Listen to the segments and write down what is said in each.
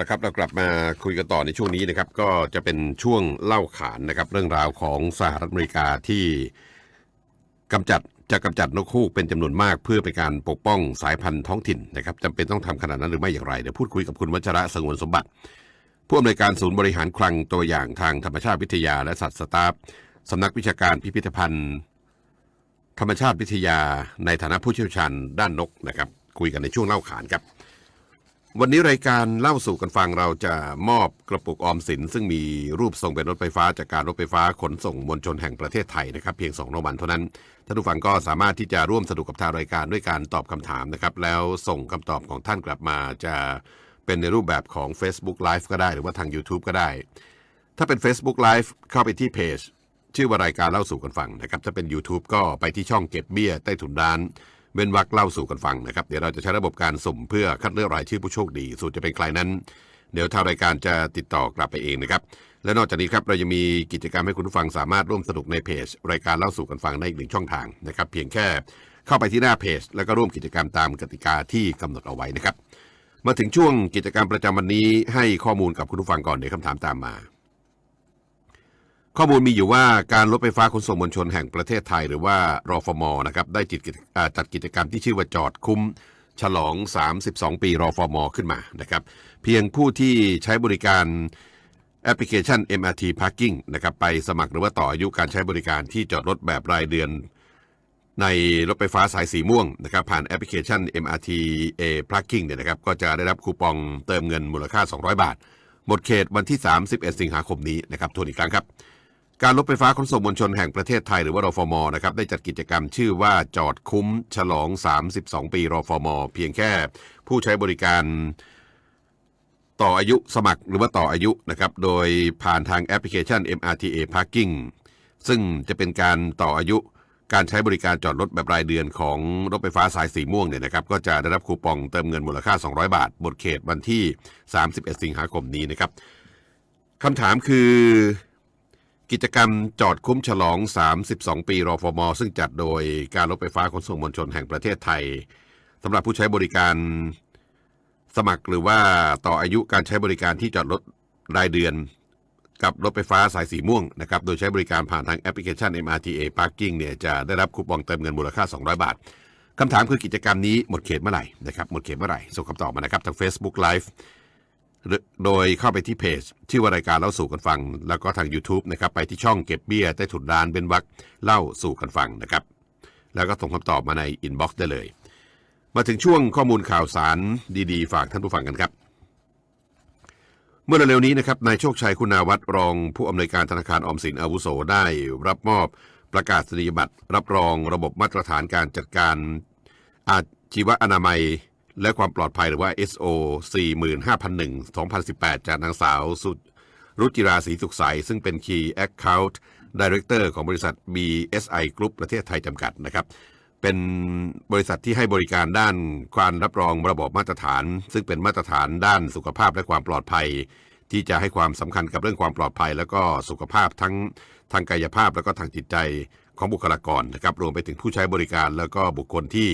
นะครับเรากลับมาคุยกันต่อในช่วงนี้นะครับ ก็จะเป็นช่วงเล่าขานนะครับ เรื่องราวของสหรัฐอเมริกาที่กำจัดจะกำจัดนกฮูกเป็นจำนวนมากเพื่อเป็นการปกป้องสายพันธุ์ท้องถิ่นนะครับจำเป็นต้องทำขนาดนั้นหรือไม่อย่างไรเดี๋ยวพูดคุยกับคุณวัชระสงวนสมบัติ ผู้อำนวยการศูนย์บริหารคลังตัวอย่างทางธรรมชาติวิทยา และสัตว์สตาฟสำนักวิชาการพิพิธภัณฑ์ ธรรมชาติวิทยาในฐานะผู้เชี่ยวชาญด้านนกนะครับ คุยกันในช่วงเล่าขานครับ วันนี้รายการเล่าสู่กันฟังเราจะมอบกระปุกออมสิน ซึ่งมีรูปทรงเป็นรถไฟฟ้าจากการรถไฟฟ้าขนส่งมวลชนแห่งประเทศไทยนะครับ เพียง2รางวัลเท่านั้นท่านผู้ฟังก็สามารถที่จะร่วมสนุกกับทางรายการด้วยการตอบคำถามนะครับ แล้วส่งคำตอบของท่านกลับมาจะเป็นในรูปแบบของ Facebook Live ก็ได้หรือว่าทาง YouTube ก็ได้ ถ้าเป็น Facebook Live เข้าไปที่เพจชื่อว่ารายการเล่าสู่กันฟังนะครับถ้าเป็น YouTube ก็ไปที่ช่องเก็บเบี้ยใต้ถุนร้าน เว้นวักเล่าสู่กันฟังนะครับ เดี๋ยวเราจะใช้ระบบการสุ่มเพื่อคัดเลือกรายชื่อผู้โชคดีสูตรจะเป็นใครนั้น เดี๋ยวทางรายการจะติดต่อกลับไปเองนะครับ และนอกจากนี้ครับเรายังมีกิจกรรมให้คุณผู้ฟังสามารถร่วมสนุกในเพจ รายการเล่าสู่กันฟังได้อีกหนึ่งช่องทางนะครับเพียงแค่เข้าไปที่หน้าเพจ แล้วก็ร่วมกิจกรรมตามกติกาที่กำหนดเอาไว้นะครับ มาถึงช่วงกิจกรรมประจำวันนี้ให้ข้อมูลกับคุณผู้ฟังก่อนเดี๋ยวคำถามตามมา ข้อมูลมีอยู่ว่าการรถไฟฟ้าขนส่งมวลชนแห่งประเทศไทย หรือว่ารอฟมนะครับได้จัดกิจอ่าจัดกิจกรรมที่ชื่อว่าจอดคุ้มฉลอง 32 ปีรอฟมขึ้นมานะครับ เพียงผู้ที่ใช้บริการแอปพลิเคชัน MRT Parking นะครับไปสมัครหรือว่าต่ออายุการใช้บริการที่จอดรถแบบรายเดือน ในรถไฟฟ้าสายสีม่วงนะครับผ่านแอปพลิเคชัน MRT A Parking เนี่ยนะครับก็จะได้รับคูปองเติมเงินมูลค่า 200 บาท หมดเขตวันที่ 31 สิงหาคมนี้นะครับทวนอีกครั้งครับ การรถไฟฟ้าขนส่งมวลชนแห่งประเทศไทยหรือว่ารฟมนะครับได้จัดกิจกรรมชื่อว่าจอดคุ้ม ฉลอง 32 ปีรฟม เพียงแค่ผู้ใช้บริการต่ออายุสมัครหรือว่าต่ออายุนะครับโดยผ่านทางแอปพลิเคชัน MRTA Parking ซึ่งจะเป็นการต่ออายุการใช้บริการจอดรถแบบรายเดือนของรถไฟฟ้าสายสีม่วงเนี่ยนะครับก็จะได้รับคูปองเติมเงินมูลค่า 200 บาทหมดเขตวันที่ 31 สิงหาคมนี้นะครับคำถามคือ กิจกรรมจอดคุ้มฉลอง 32 ปีรอฟม ซึ่งจัดโดยการรถไฟฟ้าขนส่งมวลชนแห่งประเทศไทยสำหรับผู้ใช้บริการสมัครหรือว่าต่ออายุการใช้บริการที่จอดรถรายเดือน กับรถไฟฟ้าสายสีม่วงนะครับ โดยใช้บริการผ่านทางแอปพลิเคชัน MRTA Parking เนี่ยจะได้รับคูปองเติมเงินมูลค่า 200 บาทคำถามคือกิจกรรมนี้หมดเขตเมื่อไหร่นะครับหมดเขตเมื่อไหร่ส่งคำตอบมานะครับทาง Facebook Live โดยเข้าไปที่เพจชื่ว่ารายการเล่าสู่กันฟัง แล้วก็ทาง YouTube นะครับไปที่ช่องเก็บเบี้ยใต้ถุนร้านเป็นวักเล่าสู่กันฟังนะครับ แล้วก็ส่งคำตอบมาในอินบ็อกซ์ได้เลย มาถึงช่วงข้อมูลข่าวสารดีๆ ฝากท่านผู้ฟังกันครับ เมื่อเร็วๆนี้นะครับนายโชคชัยคุณาวัตรรองผู้อำนวยการธนาคารออมสินอาวุโสได้รับมอบประกาศนียบัตรรับรองระบบมาตรฐานการจัดการอาชีวอนามัย และความปลอดภัยหรือว่า SO 45001 2018 จากนางสาวสุรุจิราศรีสุขใส ซึ่งเป็น Key Account Director ของบริษัท BSI Group ประเทศไทยจำกัดนะครับ เป็นบริษัทที่ให้บริการด้านการรับรองระบบมาตรฐาน ซึ่งเป็นมาตรฐานด้านสุขภาพและความปลอดภัย ที่จะให้ความสำคัญกับเรื่องความปลอดภัย แล้วก็สุขภาพทั้งทางกายภาพแล้วก็ทางจิตใจของบุคลากรนะครับรวมไปถึงผู้ใช้บริการแล้วก็บุคคลที่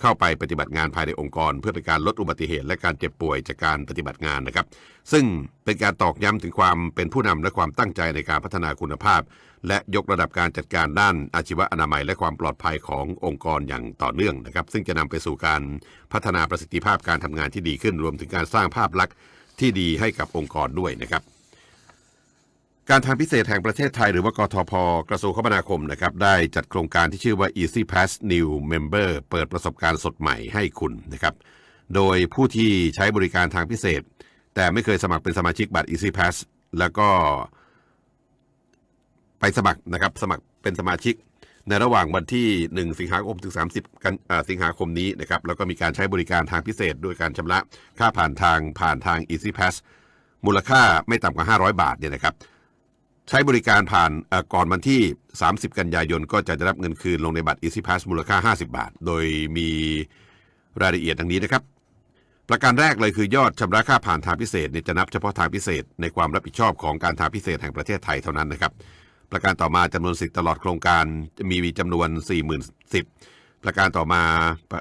เข้าไปปฏิบัติงานภายในองค์กร เพื่อเป็นการลดอุบัติเหตุและการเจ็บป่วยจากการปฏิบัติงานนะครับ ซึ่งเป็นการตอกย้ำถึงความเป็นผู้นำและความตั้งใจในการพัฒนาคุณภาพ และยกระดับการจัดการด้านอาชีวอนามัย และความปลอดภัยขององค์กรอย่างต่อเนื่องนะครับ ซึ่งจะนำไปสู่การพัฒนาประสิทธิภาพการทำงานที่ดีขึ้น รวมถึงการสร้างภาพลักษณ์ที่ดีให้กับองค์กรด้วยนะครับ การทางพิเศษแห่งประเทศไทยหรือว่ากทพ กระทรวงคมนาคมนะครับได้จัดโครงการที่ชื่อว่า Easy Pass New Member เปิดประสบการณ์สดใหม่ให้คุณนะครับ โดยผู้ที่ใช้บริการทางพิเศษ แต่ไม่เคยสมัครเป็นสมาชิกบัตร Easy Pass แล้วก็ ไปสมัครนะครับสมัครเป็นสมาชิก ในระหว่างวันที่ 1 สิงหาคมถึง 30 กันสิงหาคมนี้นะครับแล้วก็มีการใช้บริการทางพิเศษด้วยการชำระค่าผ่านทางผ่านทาง Easy Pass มูลค่าไม่ต่ำกว่า 500 บาทเนี่ยนะครับ ใช้บริการผ่านก่อนวันที่ 30 กันยายน ก็จะได้รับเงินคืนลงในบัตร Easy Pass มูลค่า 50 บาท โดยมีรายละเอียดดังนี้นะครับ ประการแรกเลยคือยอดชำระค่าผ่านทางพิเศษจะนับเฉพาะทางพิเศษ ในความรับผิดชอบของการทางพิเศษแห่งประเทศไทยเท่านั้นนะครับ ประการต่อมาจำนวนสิทธิ์ตลอดโครงการจะมีจำนวน 40,000สิทธิ์ประการต่อมา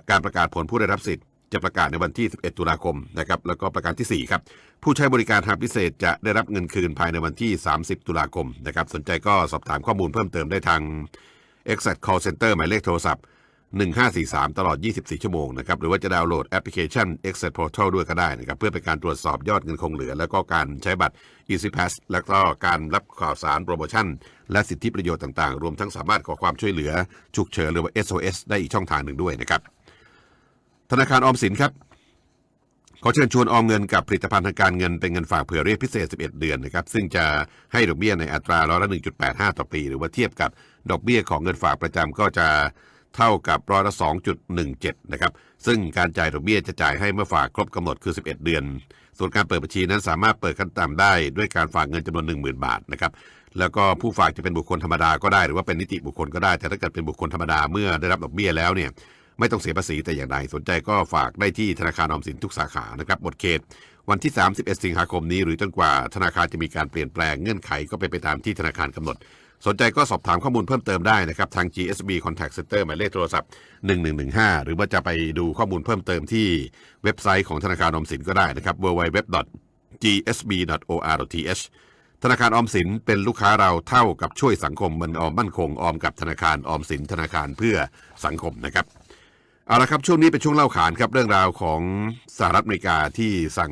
การประกาศผลผู้ได้รับสิทธิ์จะประกาศในวันที่ 11 ตุลาคมนะครับแล้วก็ประการที่4ครับ ผู้ใช้บริการทางพิเศษจะได้รับเงินคืนภายในวันที่ 30 ตุลาคมนะครับ สนใจก็สอบถามข้อมูลเพิ่มเติมได้ทาง Exact Call Center หมายเลขโทรศัพท์ 1543 ตลอด 24 ชั่วโมงนะครับ หรือว่าจะดาวน์โหลดแอปพลิเคชัน Exact Portal ด้วยก็ได้นะครับ เพื่อเป็นการตรวจสอบยอดเงินคงเหลือ แล้วก็การใช้บัตร Easy Pass แล้วก็การรับข่าวสารโปรโมชั่น และสิทธิประโยชน์ต่างๆ รวมทั้งสามารถขอความช่วยเหลือฉุกเฉินหรือว่า SOS ได้อีกช่องทางหนึ่งด้วยนะครับ ธนาคารออมสินครับ ขอเชิญชวนออมเงินกับผลิตภัณฑ์ทางการเงินเป็นเงินฝากเผื่อเรียกพิเศษ 11 เดือนนะครับ ซึ่งจะให้ดอกเบี้ยในอัตราร้อยละ1.85 ต่อปี หรือว่าเทียบกับดอกเบี้ยของเงินฝากประจำก็จะเท่ากับร้อยละ 2.17 นะครับ ซึ่งการจ่ายดอกเบี้ยจะจ่ายให้เมื่อฝากครบกำหนดคือ 11 เดือน ส่วนการเปิดบัญชีนั้นสามารถเปิดขั้นต่ำได้ด้วยการฝากเงินจำนวน 10,000 บาทนะครับ แล้วก็ผู้ฝากจะเป็นบุคคลธรรมดาก็ได้หรือว่าเป็นนิติบุคคลก็ได้ แต่ถ้าเกิดเป็นบุคคลธรรมดาเมื่อได้รับดอกเบี้ยแล้วเนี่ย ไม่ต้องเสียภาษีแต่อย่างใดสนใจก็ฝากได้ที่ธนาคารออมสินทุกสาขานะครับหมดเขต วันที่ 31 สิงหาคมนี้ หรือจนกว่าธนาคารจะมีการเปลี่ยนแปลงเงื่อนไขก็เป็นไปตามที่ธนาคารกำหนด สนใจก็สอบถามข้อมูลเพิ่มเติมได้นะครับ ทาง GSB Contact Center หมายเลขโทรศัพท์ 1115 หรือว่าจะไปดูข้อมูลเพิ่มเติมที่เว็บไซต์ของธนาคารออมสินก็ได้นะครับ www.gsb.or.th ธนาคารออมสินเป็นลูกค้าเราเท่ากับช่วยสังคมมันออมมั่นคงออมกับธนาคารออมสินธนาคารเพื่อสังคมนะครับ เอาละครับช่วงนี้เป็นช่วงเล่าขานครับเรื่องราวของสหรัฐอเมริกาที่สั่ง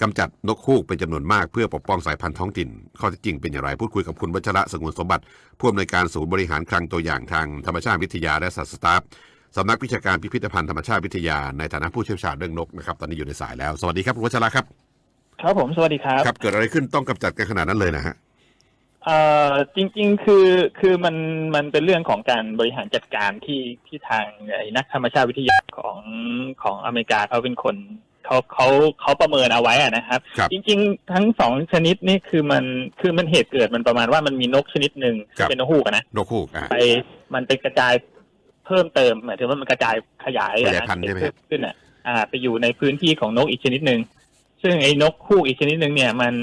กำจัดนกฮูกเป็นจำนวนมากเพื่อปกป้องสายพันธุ์ท้องถิ่น ข้อเท็จจริงเป็นอย่างไร พูดคุยกับคุณวัชระสงวนสมบัติผู้อำนวยการศูนย์บริหารคลังตัวอย่างทางธรรมชาติวิทยาและสัตว์สตาฟสำนักวิชาการพิพิธภัณฑ์ธรรมชาติวิทยาในฐานะผู้เชี่ยวชาญเรื่องนกนะครับตอนนี้อยู่ในสายแล้ว สวัสดีครับคุณวัชระครับ ครับผมสวัสดีครับครับเกิดอะไรขึ้นต้องกำจัดกันขนาดนั้นเลยนะฮะ เอ่อจริง ๆ คือคือมันมันเป็นเรื่องของการบริหารจัดการที่ที่ทางไอ้นักธรรมชาติวิทยาของของอเมริกาเขาเป็นคนเขาเขาเขาประเมินเอาไว้อะนะครับ ครับจริง ๆ ทั้งสองชนิดนี่คือมันคือมันเหตุเกิดมันประมาณว่ามันมีนกชนิดหนึ่งครับ เป็นนกฮูกอะนะนกฮูกอะ ไปมันไปกระจายเพิ่มเติมหมายถึงว่ามันกระจายขยายขยายพันธุ์ใช่ไหมเพิ่มขึ้นอะอ่า ไปอยู่ในพื้นที่ของนกอีกชนิดหนึ่งซึ่งไอ้นกฮูกอีกชนิดหนึ่งเนี่ยมัน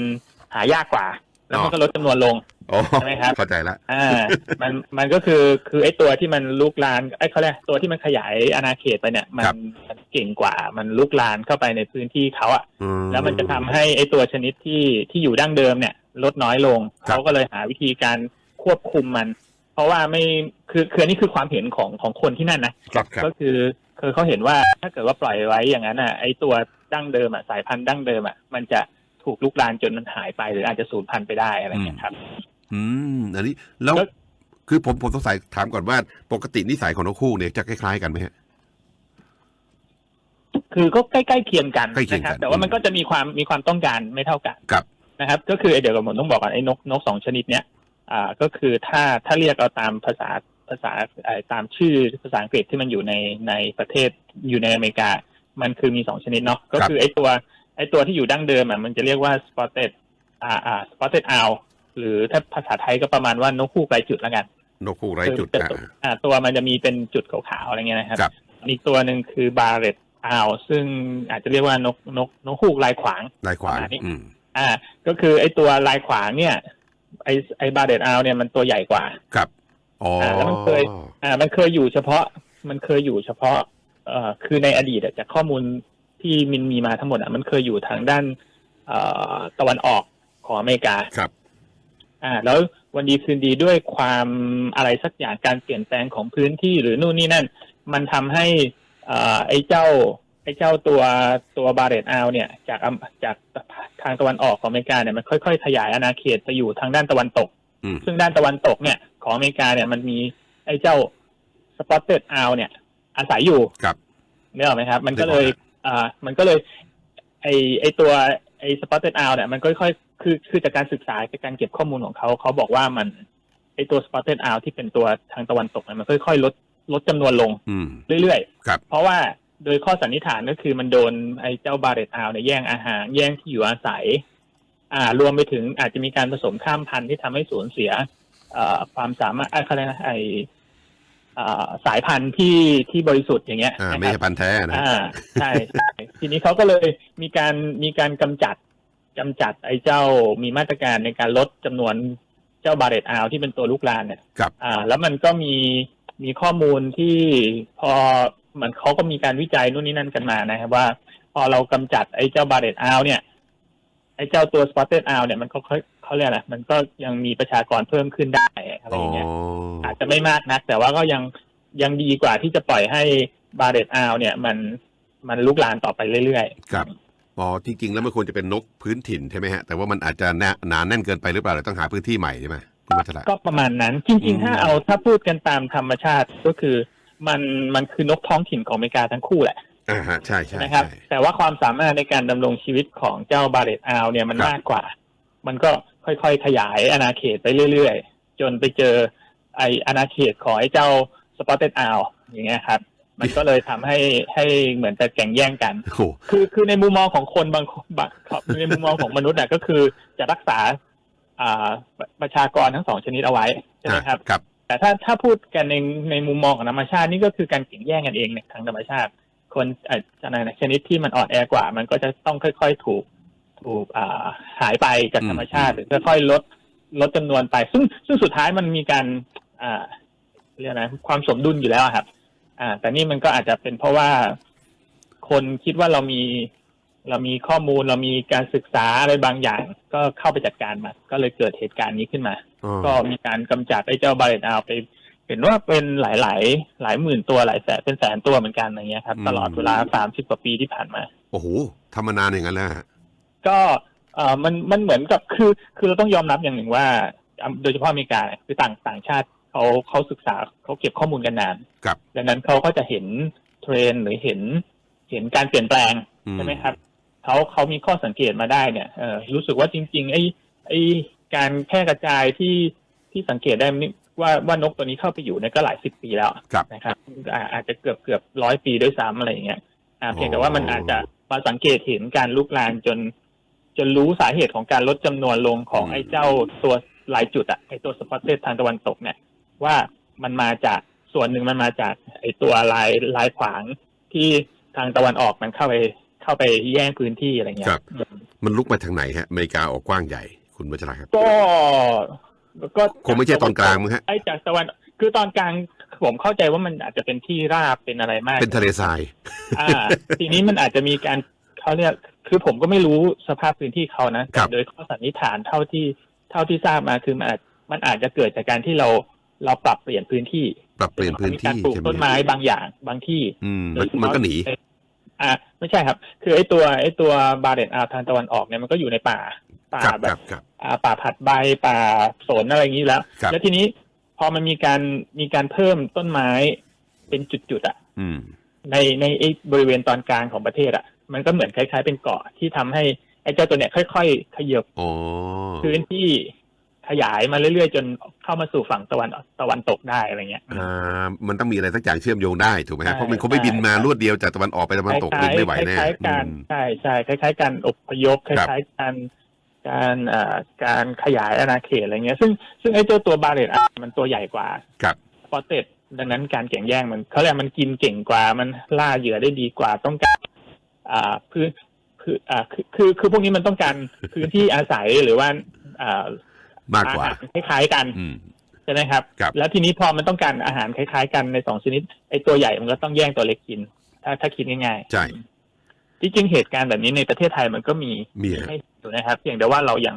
หายากกว่า แล้วมันก็ลดจำนวนลงโอ้ใช่ไหมครับ เข้าใจละ อ่า มันมันก็คือคือไอ้ตัวที่มันลุกลานไอ้เขาเรียกตัวที่มันขยายอาณาเขตไปเนี่ย มันมันเก่งกว่ามันลุกลานเข้าไปในพื้นที่เขาอะอื แล้วมันจะทำให้ไอ้ตัวชนิดที่ที่อยู่ดั้งเดิมเนี่ย ลดน้อยลงครับ เขาก็เลยหาวิธีการควบคุมมัน เพราะว่าไม่คือคืออันนี้คือความเห็นของของคนที่นั่นนะ ครับครับ ก็คือคือเขาเห็นว่าถ้าเกิดว่าปล่อยไว้อย่างนั้นอะไอ้ตัวดั้งเดิมอะสายพันธุ์ดั้งเดิมอะมันจะ ถูกลุกลานจนมันหายไป หรืออาจจะสูญพันธุ์ไปได้อะไรอย่างเงี้ยครับ อืมอันนี้แล้วแล้วคือผมผมต้องสงสัยถามก่อนว่าปกตินิสัยของนกฮูกเนี่ยจะคล้ายๆกันไหมฮะ คือก็ใกล้ๆเคียงกันใกล้เคียงนะคกัรันบ แต่ว่ามันก็จะมีความมีความต้องการไม่เท่ากันครับ นะครับ ก็คือไอ้เดี๋ยวผมต้องบอกก่อนไอ้นกนกสองชนิดเนี้ยอ่าก็คือถ้าถ้าเรียกเอาตามภาษาภาษาเอ่อตามชื่อภาษาอังกฤษที่มันอยู่ในในประเทศอยู่ในอเมริกา มันคือมีสองชนิดเนาะก็คือไอ้ตัว ไอ้ตัวที่อยู่ดั้งเดิมอะมันจะเรียกว่า spotted อ่าอ่า spotted owl หรือถ้าภาษาไทยก็ประมาณว่านกฮูกไร้จุดแล้วกัน นกฮูกไร้จุดคืออะจะอ่า ตัวมันจะมีเป็นจุดขาวๆอะไรเงี้ยนะครับครับอีกตัวหนึ่งคือบาเรตอาวซึ่งอาจจะเรียกว่านกนกนกฮูกลายขวางลายขวางประมาณนี้อืมอ่า ก็คือไอ้ตัวลายขวางเนี่ย ไอ้ไอ้บาเรตอาวเนี่ยมันตัวใหญ่กว่าครับอ๋อแล้วมันเคย อ่า มันเคยอยู่เฉพาะ มันเคยอยู่เฉพาะ เอ่อคือในอดีตอะจากข้อมูล ที่มินมีมาทั้งหมดอะมันเคยอยู่ทางด้านเอ่อตะวันออกของอเมริกาครับ อ่า แล้ววันดีคืนดีด้วยความอะไรสักอย่างการเปลี่ยนแปลงของพื้นที่หรือนู่นนี่นั่น มันทำให้เอ่อไอ้เจ้า ไอ้เจ้าตัวตัวบาเรตอาวเนี่ย จากอำจากทางตะวันออกของอเมริกาเนี่ยมันค่อยๆขยายอาณาเขตไปอยู่ทางด้านตะวันตกอืมซึ่งด้านตะวันตกเนี่ย ของอเมริกาเนี่ยมันมีไอ้เจ้าสปอตเต d อ w เนี่ย อาศัยอยู่ครับเนี่ยหรอกไหมครับ มันก็เลยนึก ออกอ่า มันก็เลย ไอไอตัวไอสปอตเต d อ w เนี่ยมันค่อยๆคือคือจากการศึกษาจากการเก็บข้อมูลของเขา เขาบอกว่ามันไอตัวสปอตเต d อ w ที่เป็นตัวทางตะวันตกเนี่ยมันค่อยๆลดลดจำนวนลงอืมเรื่อยครับๆเพราะว่าโดยข้อสันนิษฐานก็คือมันโดนไอ้เจ้าบาเรตอาวเนี่ยแย่งอาหาร แย่งที่อยู่อาศัย อ่ารวมไปถึงอาจจะมีการผสมข้ามพันธุ์ที่ทำให้สูญเสียเอ่อความสามารถเอ่อเขาเรียกนะไอเอ่อ สายพันธุ์ที่ที่บริสุทธิ์อย่างเงี้ยอ่านะไม่คใช่รับพันธุ์แท้นะอ่าใช่ใช่ทีนี้เขาก็เลยมีการมีการกำจัดกำจัดไอ้เจ้ามีมาตรการในการลดจำนวนเจ้าบาเรตอาวที่เป็นตัวลูกลานเนี่ยครับอ่า แล้วมันก็มีมีข้อมูลที่พอเหมือนเขาก็มีการวิจัยนู่นนี่นั่นกันมานะครับว่า พอเรากำจัดไอ้เจ้าบาเรตอาวเนี่ยอ้เจ้าตัว spotted owl เนี่ยมันก็เขาเขาเรียกอะไรมันก็ยังมีประชากรเพิ่มขึ้นได้อะไรอ๋ออย่างเงี้ยอาจจะไม่มากนัก แต่ว่าก็ยังยังดีกว่าที่จะปล่อยให้บาเรตอาวเนี่ยมันมันลุกลามต่อไปเรื่อยครับอ๋อจริงๆ แล้วมันควรจะเป็นนกพื้นถิ่นใช่ไหมฮะ แต่ว่ามันอาจจะแน่หนาแน่นเกินไปหรือเปล่าเลยต้องหาพื้นที่ใหม่ใช่ไหมคุณวัชระๆก็ประมาณนั้น จริงอืมๆถ้าเอาถ้าพูดกันตามธรรมชาติก็คือ มันมันคือนกท้องถิ่นของอเมริกาทั้งคู่แหละอ่าฮะใช่ใช่นะครับใช่แต่ว่าความสามารถในการดำรงชีวิตของเจ้าบาเรตอาวเนี่ยมันครับมากกว่า มันก็ ค่อยๆ ขยายอาณาเขตไปเรื่อยๆ จนไปเจอไออาณาเขตของไอ้เจ้าสปอตเต็ดอาวอย่างเงี้ยครับ มันก็เลยทำให้ให้เหมือนจะแข่งแย่งกันโอ้โหคือคือในมุมมองของคนบางคนบางในมุมมองของมนุษย์น่ะก็คือจะรักษาอ่าประประชากรทั้งสองชนิดเอาไว้ใช่ไหมครับครับ แต่ถ้าถ้าพูดกันในในมุมมองของธรรมชาตินี่ก็คือการแข่งแย่งกันเองเนี่ยทางธรรมชาติ คนเอ่ออะไรนะชนิดที่มันอ่อนแอกว่า มันก็จะต้องค่อย ๆ ถูก ถูกอ่าหายไปจากธรรมชาติหรือค่อยๆลดลดจำนวนไป ซึ่งซึ่งสุดท้ายมันมีการอ่าเรียกนะความสมดุลอยู่แล้วอะครับ อ่า แต่นี่มันก็อาจจะเป็นเพราะว่าคนคิดว่าเรามี เรามีข้อมูลเรามีการศึกษาอะไรบางอย่าง ก็เข้าไปจัดการมาก็เลยเกิดเหตุการณ์นี้ขึ้นมาอ๋อก็มีการกำจัดไอ้เจ้าบาเลตเอาไป เห็นว่าเป็นหลายหลายๆหลายหมื่นตัวหลายแสนเป็นแสนตัวเหมือนกันอย่างเงี้ยครับ ตลอดเวลาสามสิบกว่าปีที่ผ่านมา โอ้โหทำมานานอย่างนั้นแล้วฮะ ก็เอ่อมันมันเหมือนกับคือ คือเราต้องยอมรับอย่างหนึ่งว่าอ่า โดยเฉพาะอเมริกาเนี่ยคือต่างต่างชาติเขาเขาศึกษาเขาเก็บข้อมูลกันนานครับดังนั้นเขาก็จะเห็นเทรนด์หรือเห็นเห็นการเปลี่ยนแปลงอืใช่ไหมครับเขาเขามีข้อสังเกตมาได้เนี่ยเออรู้สึกว่าจริง ๆ ไอ้ไอ้การแพร่กระจายที่ที่สังเกตได้นี่ว่าว่านกตัวนี้เข้าไปอยู่เนี่ยก็หลายสิบปีแล้วครับนะครับอ่าอาจจะเกือบเกือบร้อยปีด้วยซ้ำอะไรอย่างเงี้ยอ่าเพียงแต่ว่ามันอาจจะมาสังเกตเห็นการลุกลามจน จนรู้สาเหตุของการลดจำนวนลงของอืมไอ้เจ้าตัวหลายจุดอะไอ้ตัวสปอตเตทางตะวันตกเนี่ย ว่ามันมาจากส่วนหนึ่งมันมาจากไอ้ตัวลายลายขวางที่ทางตะวันออกมันเข้าไปเข้าไปแย่งพื้นที่อะไรเงี้ยครับมันลุกมาทางไหนฮะอเมริกาออกกว้างใหญ่ คุณวัชระครับ ก็ก็คงไม่ใช่ตอนกลางมั้งฮะไอ้จากตะวันคือตอนกลางผมเข้าใจว่ามันอาจจะเป็นที่ราบเป็นอะไรมาก เป็นทะเลทราย อ่า ทีนี้มันอาจจะมีการเขาเรียก คือผมก็ไม่รู้สภาพพื้นที่เขานะครัแต่บโดยข้อสันนิษฐานเท่าที่เท่าที่ทราบมาคือมันอาจมันอาจจะเกิดจากการที่เราเราปรับเปลี่ยนพื้นที่ ปรับเปลี่ยนพื้นมีการที่ปลูกใช่ไหมต้นไม้บางอย่างบางที่อืมมันมันก็หนีอ่าไม่ใช่ครับ คือไอ้ตัวไอ้ตัวบาเรตอาทางตะวันออกเนี่ยมันก็อยู่ในป่าป่าครับแบครับบครับอ่าป่าผัดใบป่าสนอะไรอย่างนี้แล้วครับแล้วทีนี้พอมันมีการมีการเพิ่มต้นไม้เป็นจุดๆอะอืมในในไอ้บริเวณตอนกลางของประเทศอะ มันก็เหมือนคล้ายๆ เป็นเกาะที่ทำให้ไอ้เจ้าตัวเนี้ยค่อย ๆ ขยับอ๋อพื้นที่ขยายมาเรื่อยๆ จนเข้ามาสู่ฝั่งตะวันตะวันตกได้อะไรเงี้ยอ่ามันต้องมีอะไรสักอย่างเชื่อมโยงได้ถูกไหมฮะใช่เพราะมันคงไม่บินมาใช่รวดเดียวจากตะวันออกไปตะวันตกคล้ายๆไม่ไหวแน่คล้ายๆกันอืมใช่ใช่คล้าย ๆ การอพยพคครับล้ายๆการการเอ่อการขยายอาณาเขตอะไรเงี้ย ซึ่งซึ่งไอ้เจ้าตัวบาเรตมันตัวใหญ่กว่าครับปอเต็ดดังนั้นการแข่งแย่งมันเขาเรียกมันกินเก่งกว่ามันล่าเหยื่อได้ดีกว่าต้องการ อ่าพื้นคืออ่าคือคือคือพวกนี้มันต้องการพื้นที่อาศัยหรือว่าอ่ามากกว่าอหรคล้ายๆกันอืม ใช่ไหมครับ ครับ แล้วทีนี้พอมันต้องการอาหารคล้าย ๆ กันในสองชนิดไอ้ตัวใหญ่มันก็ต้องแย่งตัวเล็กกิน ถ้าถ้าคิดง่ายๆใช่ที่จริงเหตุการณ์แบบนี้ในประเทศไทยมันก็มีมีฮะให้อยู่นะครับเพียงแต่ว่าเรายัง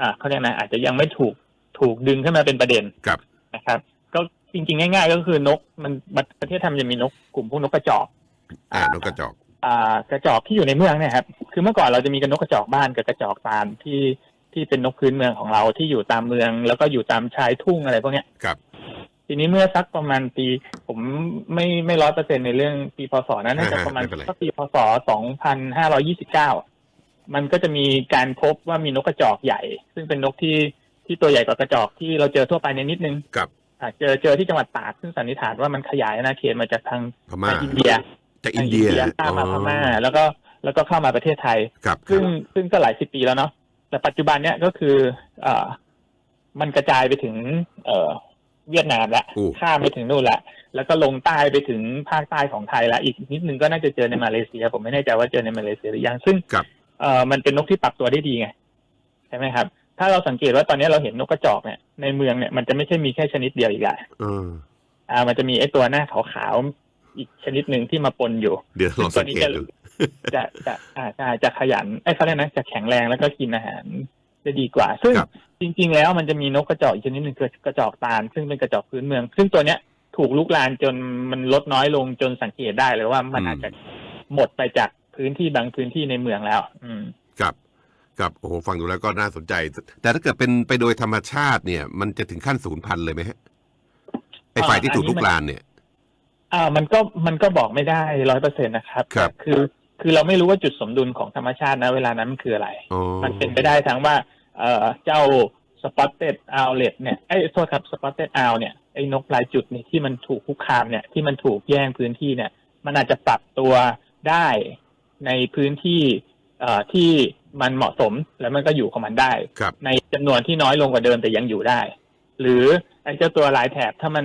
อ่าเขาเรียกนะอาจจะยังไม่ถูกถูกดึงขึ้นมาเป็นประเด็นครับ นะครับ ก็จริง ๆ ง่าย ๆ ก็คือนกมันประเทศไทยมันจะมีนกกลุ่มพวกนกกระจอก อ่านกกระจอกอ่า กระจอกที่อยู่ในเมืองเนี่ยครับคือเมื่อก่อนเราจะมีกันนกกระจอกบ้านกับกระจอกตาลที่ที่เป็นนกพื้นเมืองของเราที่อยู่ตามเมือง แล้วก็อยู่ตามชายทุ่งอะไรพวกเนี้ยครับ ทีนี้เมื่อสักประมาณปี ผมไม่ไม่ร้อยเปอร์เซ็นในเรื่องปีพศนะน่าจะอ่าฮะประมาณไม่เป็นไรสักปีพศสองพันห้าร้อยี่สิบเก้ามันก็จะมีการพบว่ามีนกกระจอกใหญ่ ซึ่งเป็นนกที่ที่ตัวใหญ่กว่ากระจอกที่เราเจอทั่วไปในนิดนึงกับอ่าเจอเจอที่จังหวัดตากซึ่งสันนิษฐานว่ามันขยายอาณาเขตมาจากทางพม่าทางอินเดีย จากอินเดียข้ามมาพม่าแล้วก็แล้วก็เข้ามาประเทศไทยครับคซึ่รังบซึ่งก็หลายสิบปีแล้วเนาะแต่ปัจจุบันเนี้ยก็คือเอ่อมันกระจายไปถึง เอ่อเวียดนามละอู้ข้ามไปถึงนู่นละแล้วก็ลงใต้ไปถึงภาคใต้ของไทยละอีกนิดนึงก็น่าจะเจอในมาเลเซีย ผมไม่แน่ใจว่าเจอในมาเลเซียหรือยังซึ่งครับเอ่อมันเป็นนกที่ปรับตัวได้ดีไงใช่ไหมครับ ถ้าเราสังเกตว่าตอนนี้เราเห็นนกกระจอกเนี่ยในเมืองเนี่ยมันจะไม่ใช่มีแค่ชนิดเดียวอีกละเอออ่ามันจะมีไอ้ตัวหน้าขาวๆ อีกชนิดหนึ่งที่มาปนอยู่ เดี๋ยวลองสังเกตดูจะจะอ่าใช่จะขยันไอ้ยเขาเรียกนะจะแข็งแรงแล้วก็กินอาหารจะดีกว่า ซึ่งครับจริง ๆ แล้วมันจะมีนกกระจอกอีกชนิดหนึ่งคือกระจอกตาล ซึ่งเป็นกระจอกพื้นเมือง ซึ่งตัวเนี้ยถูกลุกลานจนมันลดน้อยลงจนสังเกตได้เลยว่ามันอืมอาจจะหมดไปจากพื้นที่บางพื้นที่ในเมืองแล้ว อืมครับครับโอ้โหฟังดูแล้วก็น่าสนใจ แต่ถ้าเกิดเป็นไปโดยธรรมชาติเนี่ย มันจะถึงขั้นศูนย์พันธุ์เลยไหมฮะไอ้ฝ่ายที่ถูกลุกลานเนี่ย อ่ามันก็มันก็บอกไม่ได้ร้อยเปอร์เซ็นต์นะครับครับแต่คือคือเราไม่รู้ว่าจุดสมดุลของธรรมชาตินะเวลานั้นมันคืออะไรอ๋อมันเป็นไปได้ทั้งว่า เอ่อเจ้าสปอตเต็ดอ l เลตเนี่ยไอ้ยโทษครับสปอตเต็ดอ l เนี่ยไอ้นกลายจุดเนี่ยที่มันถูกคุกคามเนี่ยที่มันถูกแย่งพื้นที่เนี่ย มันอาจจะปรับตัวได้ในพื้นที่เอ่อที่มันเหมาะสมแล้วมันก็อยู่ของมันได้ ครับ ในจำนวนที่น้อยลงกว่าเดิมแต่ยังอยู่ได้ หรือไอ้เจ้าตัวลายแถบถ้ามัน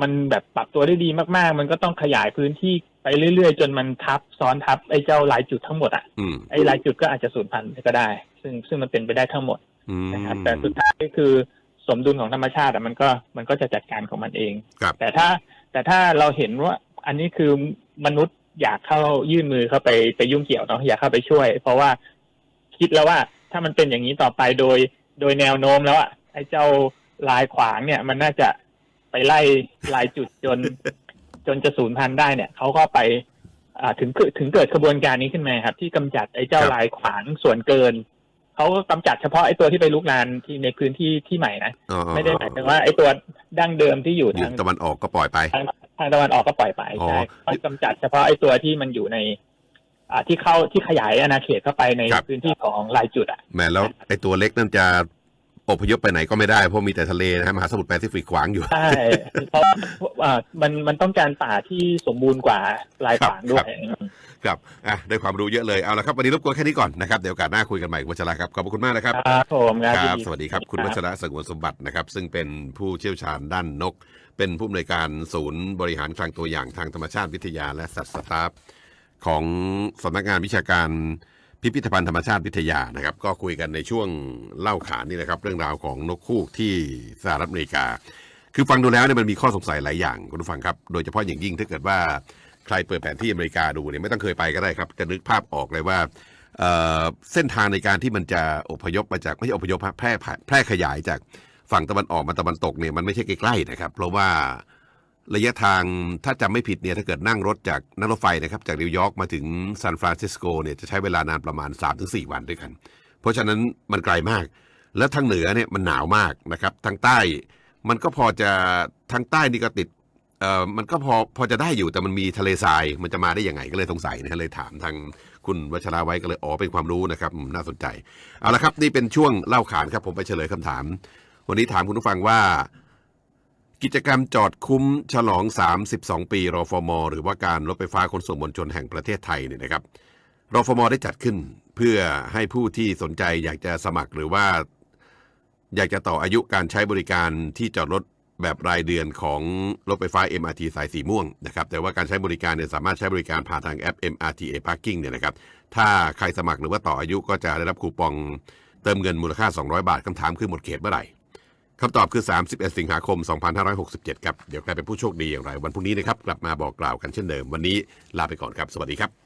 มันแบบปรับตัวได้ดีมากๆ มันก็ต้องขยายพื้นที่ไปเรื่อยๆ จนมันทับซ้อนทับไอ้เจ้าลายจุดทั้งหมดอะอืมไอ้ลายจุดก็อาจจะสูญพันธุ์ก็ได้ ซึ่งซึ่งมันเป็นไปได้ทั้งหมดอืม นะครับแต่สุดท้ายคือสมดุลของธรรมชาติอะมันก็มันก็จะจัดการของมันเอง ครับ แต่ถ้าแต่ถ้าเราเห็นว่าอันนี้คือมนุษย์อยากเข้ายื่นมือเข้าไปไปยุ่งเกี่ยวเนาะอยากเข้าไปช่วย เพราะว่าคิดแล้วว่าถ้ามันเป็นอย่างนี้ต่อไปโดยโดยแนวโน้มแล้วอะไอ้เจ้าลายขวางเนี่ย มันน่าจะ ไปไล่ลายจุดจน จนจะสูญพันธุ์ได้เนี่ยเขาก็ไปอ่าถึงเกิดถึงเกิดกระบวนการนี้ขึ้นมาครับ ที่กำจัดไอ้เจ้าครับลายขวางส่วนเกินเขาก็กำจัดเฉพาะไอ้ตัวที่ไปลุกลานที่ในพื้นที่ที่ใหม่นะอ๋อไม่ได้หมายถึงว่าไอ้ตัวดั้งเดิมที่อยู่อยู่ทางตะวันออกก็ปล่อยไป ทางทางตะวันออกก็ปล่อยไปอ๋อใช่เขากำจัดเฉพาะไอ้ตัวที่มันอยู่ในอ่าที่เข้าที่ขยายอาณาเขตเข้าไปในครับพื้นที่ของลายจุดอะแหมแล้วไอ้ตัวเล็กนั่นจะ อพยพไปไหนก็ไม่ได้เพราะมีแต่ทะเลนะฮะมหาสมุทรแปซิฟิกขวางอยู่ ใช่เพราะอ่ามันมันต้องการป่าที่สมบูรณ์กว่าลายขวางด้วยครับอะได้ความรู้เยอะเลยเอาละครับวันนี้รบกวนแค่นี้ก่อนนะครับเดี๋ยวโอกาสหน้าคุยกันใหม่คุณวัชระครับขอบพระคุณมากนะครับครับผมครับครับยินสวัสดีครับคุณวัชระสงวนสมบัตินะครับ ซึ่งเป็นผู้เชี่ยวชาญด้านนก เป็นผู้อำนวยการศูนย์บริหารคลังตัวอย่างทางธรรมชาติวิทยาและสัตว์สตาฟของสำนักงานวิชาการ พิพิธภัณฑ์ธรรมชาติวิทยานะครับ ก็คุยกันในช่วงเล่าขานนี่นะครับ เรื่องราวของนกคูกที่สหรัฐอเมริกา คือฟังดูแล้วเนี่ยมันมีข้อสงสัยหลายอย่างคุณผู้ฟังครับ โดยเฉพาะอย่างยิ่งถ้าเกิดว่าใครเปิดแผนที่อเมริกาดูเนี่ยไม่ต้องเคยไปก็ได้ครับ จะนึกภาพออกเลยว่าเเส้นทางในการที่มันจะอพยพมาจากไม่ใช่อพยพแพร่แพร่ขยายจากฝั่งตะวันออกมาตะวันตกเนี่ยมันไม่ใช่ใกล้ๆนะครับ เพราะว่า ระยะทางถ้าจำไม่ผิดเนี่ยถ้าเกิดนั่งรถจากนั่งรถไฟนะครับจากนิวยอร์กมาถึงซานฟรานซิสโกเนี่ยจะใช้เวลานานประมาณ 3-4 วันด้วยกัน เพราะฉะนั้นมันไกลมาก แล้วทางเหนือเนี่ยมันหนาวมากนะครับทางใต้มันก็พอจะทางใต้นี่ก็ติดเอ่อมันก็พอพอจะได้อยู่แต่มันมีทะเลทรายมันจะมาได้ยังไงก็เลยสงสัยนะฮะเลยถามทางคุณวัชราไว้ก็เลยอ๋อเป็นความรู้นะครับน่าสนใจเอาละครับนี่เป็นช่วงเล่าขานครับผมไปเฉลยคำถาม วันนี้ถามคุณผู้ฟังว่า กิจกรรมจอดคุ้มฉลอง 32 ปีรอฟม หรือว่าการรถไฟฟ้าขนส่งมวลชนแห่งประเทศไทยเนี่ยนะครับรฟม ได้จัดขึ้นเพื่อให้ผู้ที่สนใจอยากจะสมัครหรือว่า อยากจะต่ออายุการใช้บริการที่จอดรถแบบรายเดือนของรถไฟฟ้า MRT สายสีม่วงนะครับแต่ว่าการใช้บริการเนี่ยสามารถใช้บริการผ่านทางแอป MRTA Parking เนี่ยนะครับถ้าใครสมัครหรือว่าต่ออายุก็จะได้รับคูปองเติมเงินมูลค่า 200 บาทคำถามคือหมดเขตเมื่อไหร่ คำตอบคือ 31 สิงหาคม 2567 ครับ เดี๋ยวใครเป็นผู้โชคดีอย่างไร วันพรุ่งนี้นะครับ กลับมาบอกกล่าวกันเช่นเดิม วันนี้ลาไปก่อนครับ สวัสดีครับ